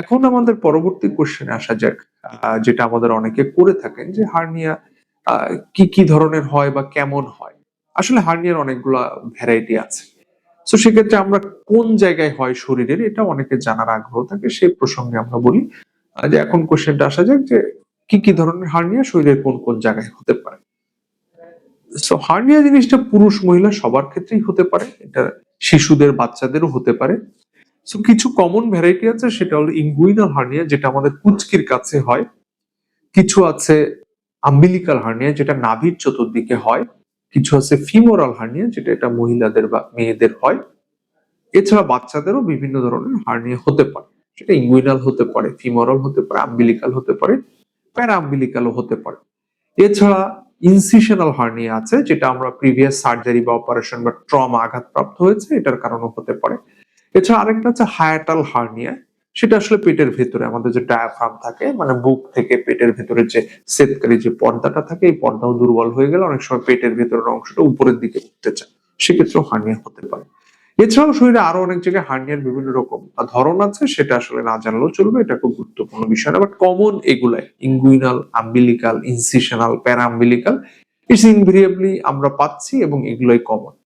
এখন আমাদের পরবর্তী কোশ্চেনে আসা যাক যেটা আমাদের অনেকে করে থাকেন যে হার্নিয়া কি কি ধরনের হয় বা কেমন হয়। আসলে হার্নিয়ার অনেকগুলা ভ্যারাইটি আছে। তো সেক্ষেত্রে আমরা কোন জায়গায় হয় শরীরের এটা অনেকে জানার আগ্রহ থাকে, সেই প্রসঙ্গে আমরা বলি যে এখন কোশ্চেনটা আসা যাক যে কি কি ধরনের হার্নিয়া শরীরের কোন কোন জায়গায় হতে পারে। সো হার্নিয়া জিনিসটা পুরুষ, মহিলা সবার ক্ষেত্রেই হতে পারে, এটা শিশুদের, বাচ্চাদেরও হতে পারে। সো কিছু কমন ভ্যারাইটি আছে, সেটা হলো ইঙ্গুইনাল হার্নিয়া যেটা আমাদের কুচকির কাছে হয়। কিছু আছে আম্বিলিকাল হার্নিয়া যেটা নাভির চতুর্দিকে হয়। কিছু আছে ফিমোরাল হার্নিয়া যেটা এটা মহিলাদের বা মেয়েদের হয়। এছাড়া বাচ্চাদেরও বিভিন্ন ধরনের হার্নিয়া হতে পারে। সেটা ইঙ্গুইনাল হতে পারে ফিমোরাল হতে পারে আম্বিলিকাল হতে পারে প্যারা আম্বিলিকালও হতে পারে। এছাড়া ইনসিশনাল হার্নিয়া আছে, যেটা আমরা প্রিভিয়াস সার্জারি বা অপারেশন বা ট্রমা আঘাতপ্রাপ্ত হয়েছে, এটার কারণও হতে পারে। এছাড়া আরেকটা হচ্ছে হায়াটাল হার্নিয়া সেটা আসলে পেটের ভেতরে আমাদের যে ডায়াফ্রাম থাকে মানে বুক থেকে পেটের ভেতরে যে সেতকারী যে পর্দাটা থাকে, এই পর্দাও দুর্বল হয়ে গেলে অনেক সময় পেটের ভেতরের অংশটা উপরের দিকে উঠতে চায়। সেক্ষেত্রেও হার্নিয়া হতে পারে। এছাড়াও শরীরে আরও অনেক জায়গায় হার্নিয়ার বিভিন্ন রকম ধরন আছে, সেটা আসলে না জানলেও চলবে, এটা খুব গুরুত্বপূর্ণ বিষয় না বাট কমন এগুলাই inguinal umbilical incisional paraumbilical it's invariably আমরা পাচ্ছি এবং এগুলোই কমন